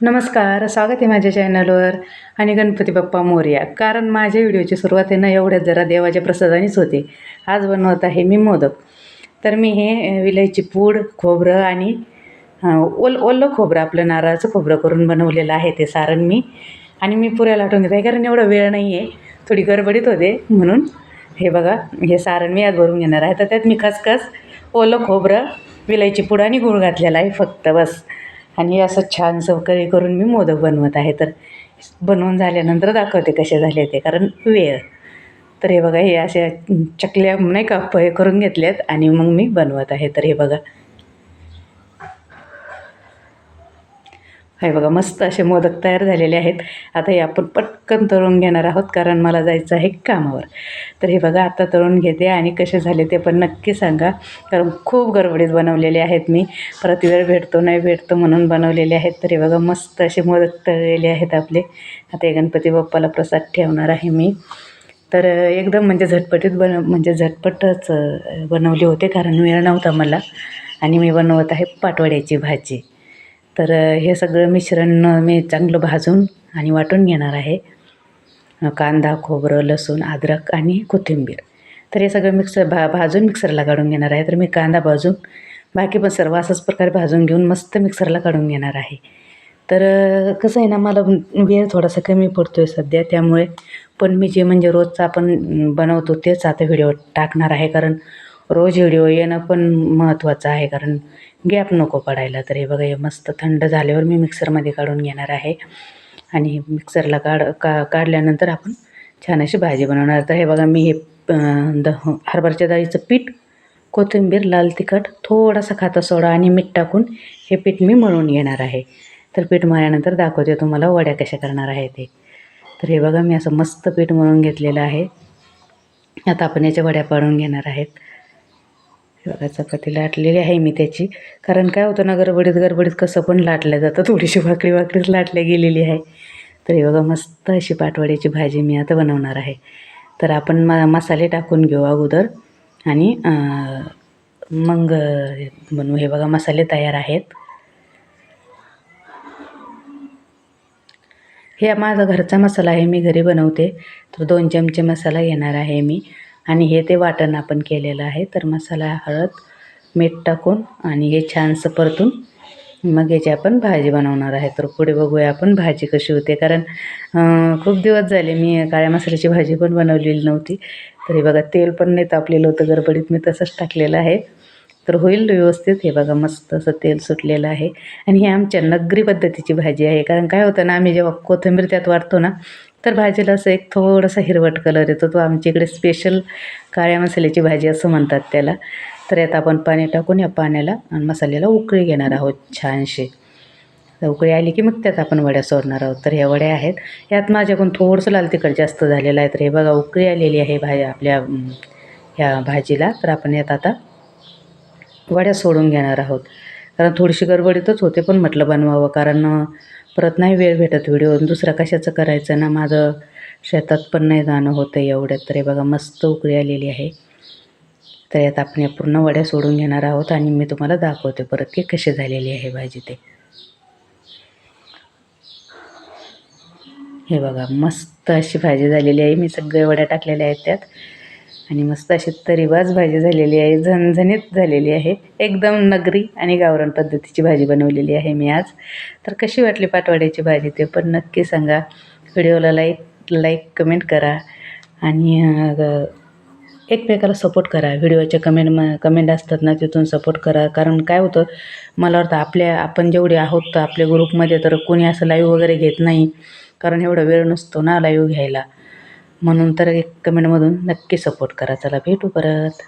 नमस्कार स्वागत आहे माझ्या चॅनलवर आणि गणपती बाप्पा मोर्या. कारण माझ्या व्हिडिओची सुरुवात आहे ना एवढ्यात जरा देवाच्या प्रसादानेच होते. आज बनवत आहे मी मोदक. तर मी हे अ, विलायची पूड खोबरं आणि ओल ओलं खोबरं आपलं नारळाचं खोबरं करून बनवलेलं आहे ते सारण मी. आणि मी पुऱ्या लाटून घेत आहे कारण एवढा वेळ नाही आहे थोडी गडबडीत होते म्हणून हे बघा हे सारण मी आज भरून घेणार आहे. तर त्यात मी खसखस ओलं खोबरं विलायची पूड आणि गूळ घातलेला आहे फक्त बस. आणि असं छान सवकरी करून मी मोदक बनवत आहे. तर बनवून झाल्यानंतर दाखवते कसे झाले ते कारण वेळ. तर हे बघा हे अशा चकल्या नाही का हे करून घेतल्यात आणि मग मी बनवत आहे. तर हे बघा हे बघा मस्त असे मोदक तयार झालेले आहेत. आता हे आपण पटकन तळून घेणार आहोत कारण मला जायचं आहे कामावर. तर हे बघा आता तळून घेते आणि कसे झाले ते पण नक्की सांगा. कारण खूप गडबडीत बनवलेले आहेत मी. परत वेळ भेटतो नाही भेटतो म्हणून बनवलेले आहेत. तर हे बघा मस्त असे मोदक तळलेले आहेत आपले. आता हे गणपती बाप्पाला प्रसाद ठेवणार आहे मी. तर एकदम म्हणजे झटपटीत बन म्हणजे झटपटच बनवले होते कारण वेळ नव्हता मला. आणि मी बनवत आहे पाटवड्याची भाजी. तर हे सगळं मिश्रण मी चांगलं भाजून आणि वाटून घेणार आहे. कांदा खोबरं लसूण अद्रक आणि कोथिंबीर. तर हे सगळं मिक्सर भा भाजून मिक्सरला काढून घेणार आहे. तर मी कांदा भाजून बाकी पण सर्व असंच प्रकारे भाजून घेऊन मस्त मिक्सरला काढून घेणार आहे. तर कसं आहे ना मला वेळ थोडासा कमी पडतो आहे सध्या. त्यामुळे पण मी जे म्हणजे रोजचं आपण बनवतो तेच आता व्हिडिओ टाकणार आहे. कारण रोज व्हिडिओ येणं पण महत्त्वाचं आहे कारण गॅप नको पडायला. तर हे बघा हे मस्त थंड झाल्यावर मी मिक्सरमध्ये काढून घेणार आहे. आणि मिक्सरला काढ का काढल्यानंतर आपण छान अशी भाजी बनवणार. तर हे बघा मी हे द हरभरच्या डाळीचं पीठ कोथिंबीर लाल तिखट थोडासा खाता सोडा आणि मीठ टाकून हे पीठ मी मळून घेणार आहे. तर पीठ मळल्यानंतर दाखवते तुम्हाला वड्या कशा करणार आहे ते. तर हे बघा मी असं मस्त पीठ मळून घेतलेलं आहे. आता आपण याच्या वड्या पाडून घेणार आहेत. बघा चपाती लाटलेली आहे मी त्याची. कारण काय होतं ना गडबडीत गडबडीत कसं पण लाटलं जातं. थोडीशी वाकडी वाकडीच लाटल्या गेलेली आहे. तर हे बघा मस्त अशी पाटवड्याची भाजी मी आता बनवणार आहे. तर आपण म मसाले टाकून घेऊ अगोदर. आणि मग बनवू. हे बघा मसाले तयार आहेत. हे माझा घरचा मसाला आहे मी घरी बनवते. तर दोन चमचे मसाला घेणार आहे मी. आणि हे ते वाटण आपण केलेलं आहे. तर मसाला हळद मीठ टाकून आणि हे छानसं परतून मग याची आपण भाजी बनवणार आहे. तर पुढे बघूया आपण भाजी कशी होते. कारण खूप दिवस झाले मी काळ्या मसाल्याची भाजी पण बनवलेली नव्हती. तर हे बघा तेल पण नाही तापलेलं होतं. गडबडीत मी तसंच टाकलेलं आहे. तर होईल व्यवस्थित. हे बघा मस्त असं तेल सुटलेलं आहे. आणि ही आमच्या नगरी पद्धतीची भाजी आहे. कारण काय होतं ना आम्ही जेव्हा कोथिंबीर त्यात वाढतो ना तर भाजीला असं एक थोडासा हिरवट कलर येतो. तो आमच्या इकडे स्पेशल काळ्या मसाल्याची भाजी असं म्हणतात त्याला. तर यात आपण पाणी टाकून या पाण्याला आणि मसाल्याला उकळी घेणार आहोत छानशी. तर उकळी आली की मग त्यात आपण वड्या सोडणार आहोत. तर ह्या वड्या आहेत. यात माझ्याकडून थोडंसं लाल तिखट जास्त झालेलं आहे. तर हे बघा उकळी आलेली आहे भाज्या आपल्या ह्या भाजीला. तर आपण यात आता वड्या सोडून घेणार आहोत. कारण थोडीशी गडबडीतच होते पण म्हटलं बनवावं कारण परत नाही वेळ भेटत व्हिडिओ दुसरा कशाचं करायचं ना? माझं शेतात पण नाही जाणं होतं एवढ्यात. तर हे बघा मस्त उकळी आलेली आहे. तर यात आपण या पूर्ण वड्या सोडून घेणार आहोत आणि मी तुम्हाला दाखवते परत की कशी झालेली आहे भाजी ते. हे बघा मस्त अशी भाजी झालेली आहे. मी सगळ्या वड्या टाकलेल्या आहेत त्यात. आणि मस्त अशी तरीबाज भाजी झालेली आहे झणझणीत झालेली आहे. एकदम नगरी आणि गावरान पद्धतीची भाजी बनवलेली आहे मी आज. तर कशी वाटली पाटवाड्याची भाजी ते पण नक्की सांगा. व्हिडिओला लाईक लाईक कमेंट करा. आणि एकमेकाला सपोर्ट करा. व्हिडिओच्या कमेंट म कमेंट असतात ना तिथून सपोर्ट करा. कारण काय होतं मला वाटतं आपल्या आपण जेवढे आहोत तर आपल्या ग्रुपमध्ये तर कोणी असं लाईव्ह वगैरे घेत नाही. कारण एवढा वेळ नसतो ना लाईव्ह घ्यायला. म्हणून तर एक कमेंटमधून नक्की सपोर्ट करा. चला भेटू परत.